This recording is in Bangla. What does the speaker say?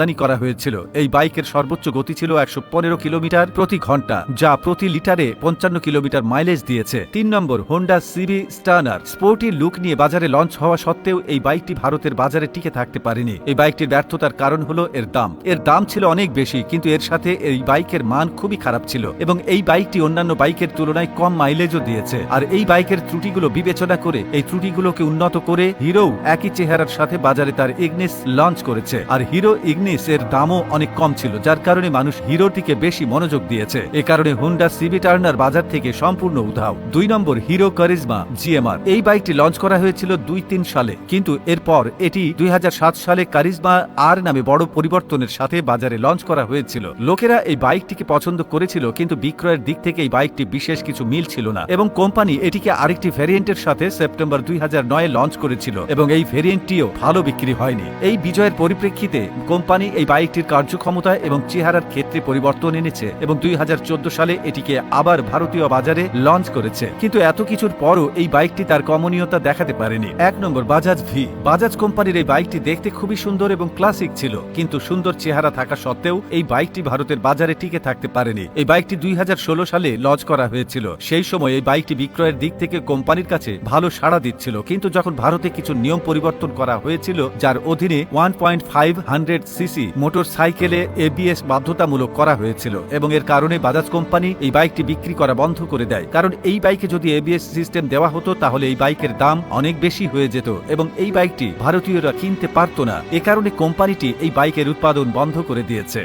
রপ্তানি করা হয়েছিল। এই বাইকের সর্বোচ্চ গতি ছিল একশো পনেরো কিলোমিটার প্রতি ঘণ্টা, যা প্রতি লিটারে পঞ্চান্ন কিলোমিটার মাইলেজ দিয়েছে। তিন নম্বর হোন্ডা সিবি স্টার্নার স্পোর্টি লুক নিয়ে বাজারে লঞ্চ হওয়া সত্ত্বেও এই বাইকটি ভারতের বাজারে টিকে থাকতে পারেনি। এই বাইকটির ব্যর্থতার কারণ হলো এর দাম। এর দাম ছিল অনেক বেশি, কিন্তু এর সাথে এই বাইকের মান খুবই খারাপ ছিল এবং এই বাইকটি অন্যান্য বাইকের তুলনায় কম মাইলেজও দিয়েছে। আর এই বাইকের ত্রুটিগুলো বিবেচনা করে এই ত্রুটিগুলোকে উন্নত করে হিরো একই চেহারার সাথে বাজারে তার ইগনিস লঞ্চ করেছে। আর হিরো ইগনিস এর দামও অনেক কম ছিল, যার কারণে মানুষ হিরোটিকে বেশি মনোযোগ দিয়েছে। এ কারণে হুন্ডা সিবি টার্নার বাজার থেকে সম্পূর্ণ উধাও। দুই নম্বর হিরো কারিজমা জিএমআর এই বাইকটি লঞ্চ করা হয়েছিল দুই তিন সালে, কিন্তু এরপর এটি দুই সালে কারিজমা আর নামে বড় পরিবর্তনের সাথে বাজারে লঞ্চ করা হয়েছিল। লোকেরা এই বাইকটিকে পছন্দ করেছিল, কিন্তু বিক্রয়ের দিক থেকে এই বাইকটি বিশেষ কিছু মিল ছিল না এবং কোম্পানি এটিকে আরেকটি ভ্যারিয়েন্টের সাথে সেপ্টেম্বর দুই নয়ে লঞ্চ করেছিল এবং এই ভ্যারিয়েন্টটিও ভালো বিক্রি হয়নি। এই বিজয়ের পরিপ্রেক্ষিতে কোম্পানি এই বাইকটির কার্যক্ষমতা এবং চেহারার ক্ষেত্রে পরিবর্তন এনেছে এবং দুই সালে এটিকে আবার ভারতীয় বাজারে লঞ্চ করেছে। কিন্তু এত কিছুর পরও এই বাইকটি তার কমনীয়তা দেখাতে পারেনি। এক নম্বর বাজাজ ভি। বাজাজ কোম্পানির এই বাইকটি দেখতে খুবই সুন্দর এবং ক্লাসিক ছিল, কিন্তু সুন্দর চেহারা থাকা সত্ত্বেও এই বাইকটি ভারতের বাজারে টিকে থাকতে পারেনি। এই বাইকটি দুই হাজার ষোলো সালে লঞ্চ করা হয়েছিল। সেই সময় এই বাইকটি বিক্রয়ের দিক থেকে কোম্পানির কাছে ভালো সাড়া দিচ্ছিল, কিন্তু যখন ভারতে কিছু নিয়ম পরিবর্তন করা হয়েছিল, যার অধীনে one point five hundred CC motor সাইকেলে এবিএস বাধ্যতামূলক করা হয়েছিল এবং এর কারণে বাজাজ কোম্পানি এই বাইকটি বিক্রি করা বন্ধ করে দেয়। কারণ এই বাইকে যদি এবিএস সিস্টেম দেওয়া হতো, তাহলে এই বাইকের দাম অনেক বেশি হয়ে যেত এবং এই বাইকটি ভারতীয়রা কিনতে পারত না। এ কারণে কোম্পানিটি এই বাইকের উৎপাদন বন্ধ করে দিয়েছে।